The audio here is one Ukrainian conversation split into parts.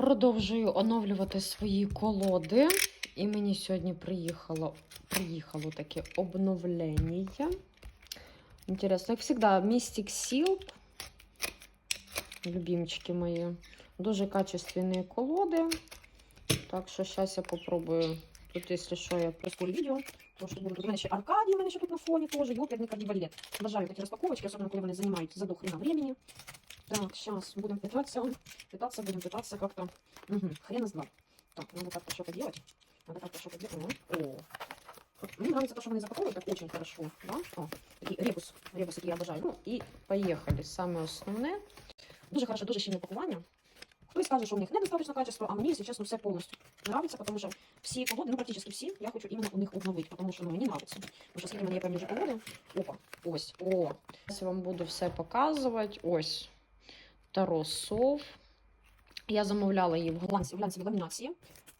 Продовжую оновлювати свої колоди. І мені сьогодні приїхало, приїхало таке обновлення. Інтересно, як завжди, Mystic Silk. Любимчики мої. Дуже качественні колоди. Так що зараз я попробую. Тут, якщо що, я прискорю відео. Тому що буде тут у мене у мене ще тут на фоні теж. Йоперний кардібалет. Бажаю такі розпаковочки, особливо коли вони займають за до хрена времени. Так, сейчас будем пытаться, пытаться, будем пытаться как-то. Угу, хрен из два. Так, надо как-то что-то делать. Надо как-то что-то делать. О, Вот мне нравится то, что они запаковывают так очень хорошо. Да? О, такий ребус, ребус, який я обожаю. Ну, і поїхали. Саме основне. Дуже хороше, дуже щільне пакування. Хтось каже, що у них недостаточно качества, а мені, якщо чесно, все повністю нравится, тому що всі колоди, ну практично всі, я хочу іменно у них обновити, тому що ну, мені нравится. Тому що скільки в мене є певні вже колоди. Опа, ось, о. Зараз я вам буду все показувати. Ось. Таро Сов. Я замовляла її в глянці, в глянцевій ламінації.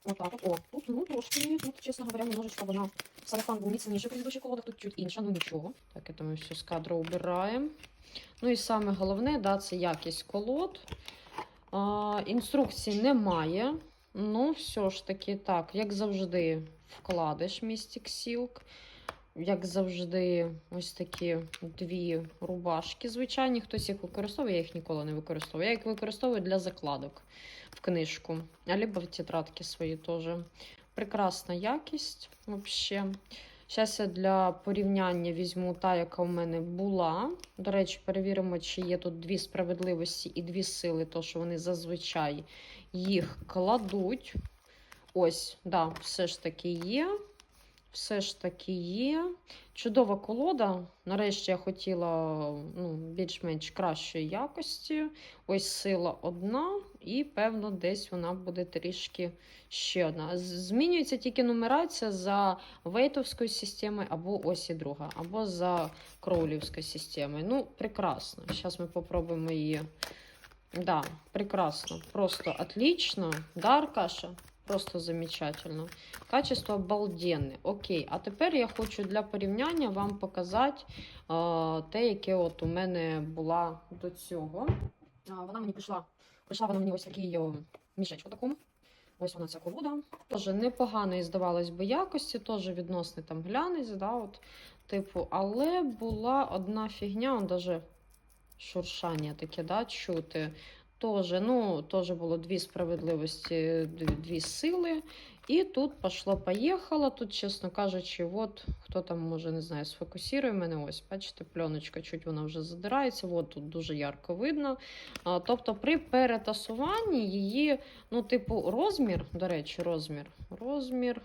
Отак от. О, тут, ну, трошки, тут, чесно говоря, немножечко вона сарафан був міцніший в предыдущих колодах, тут чуть інша, ну нічого. Так, це ми все з кадру убираємо. Ну і саме головне, да, це якість колод. А, інструкцій немає. Ну, все ж таки, так, як завжди, вкладиш Mystic Silk. Як завжди, ось такі дві рубашки. Звичайні, хтось їх використовує, я їх ніколи не використовую. Я їх використовую для закладок в книжку, або в тетрадки свої теж. Прекрасна якість взагалі. Зараз я для порівняння візьму та, яка в мене була. До речі, перевіримо, чи є тут дві справедливості і дві сили, то що вони зазвичай їх кладуть. Ось, да, все ж таки є. Все ж таки є. Чудова колода. Нарешті я хотіла ну, більш-менш кращої якості. Ось сила одна, і, певно, десь вона буде трішки ще одна. Змінюється тільки нумерація за вейтовською системою, або ось і друга, або за кроулівською системою. Ну, прекрасно. Зараз ми попробуємо її. Да, прекрасно. Просто отлично. Да, Аркаша? Просто замечательно. Качество обалденне. Окей, а тепер я хочу для порівняння вам показати е, те, яке от у мене була до цього. А, вона мені прийшла, прийшла вона мені ось такий о, мішечку такому. Ось вона ця колода. Теж непоганої, здавалось би, якості, теж відносний там глянець, да, от, типу, але була одна фігня, он шуршання таке, да, чути. Тоже, ну, теж було дві справедливості, дві сили. І тут пошло-поїхало. Тут, чесно кажучи, от хто там може, не знаю, сфокусує мене. Ось, бачите, пленочка, чуть вона вже задирається. От тут дуже ярко видно. А, тобто, при перетасуванні її, ну, типу, розмір, до речі, розмір, розмір,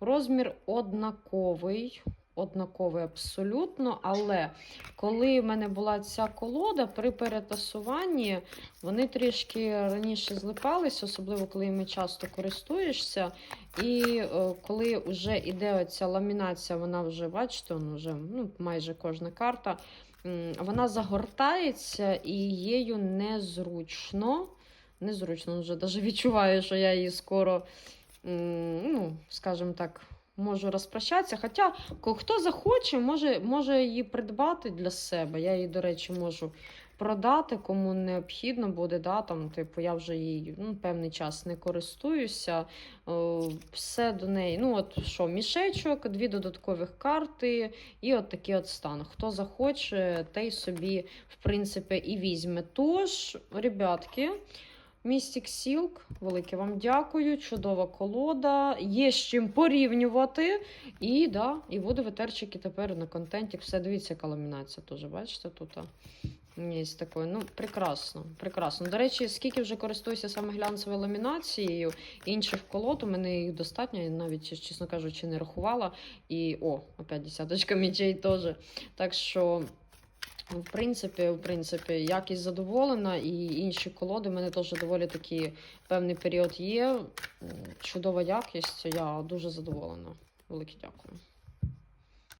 розмір однаковий. Однаковий абсолютно, але коли в мене була ця колода, при перетасуванні вони трішки раніше злипались, особливо коли ми часто користуєшся. І е, коли вже йде оця ламінація, вона вже, бачите, вона вже ну, майже кожна карта, вона загортається і її незручно. Незручно, вже навіть відчуваю, що я її скоро, ну, скажімо так, можу розпрощатися. Хоча хто захоче, може, може її придбати для себе. Я її, до речі, можу продати, кому необхідно буде. Да, там, типу, я вже її ну, певний час не користуюся. Все до неї. Ну, от що, мішечок, дві додаткових карти і от такий от стан. Хто захоче, той собі, в принципі, і візьме. Тож, ребятки. Mystic Silk, велике вам дякую. Чудова колода. Є з чим порівнювати. І да, і водовитерчики тепер на контенті. Все, дивіться, яка ламінація теж, бачите, тут. Є такою. Ну, прекрасно, прекрасно. До речі, скільки вже користуюся саме глянцевою ламінацією, інших колод, у мене їх достатньо, я навіть, чесно кажучи, не рахувала. І о, опять десяточка мічей теж. Так що. В принципі, в принципі, якість задоволена, і інші колоди в мене теж доволі такі певний період є. Чудова якість, я дуже задоволена. Велике дякую.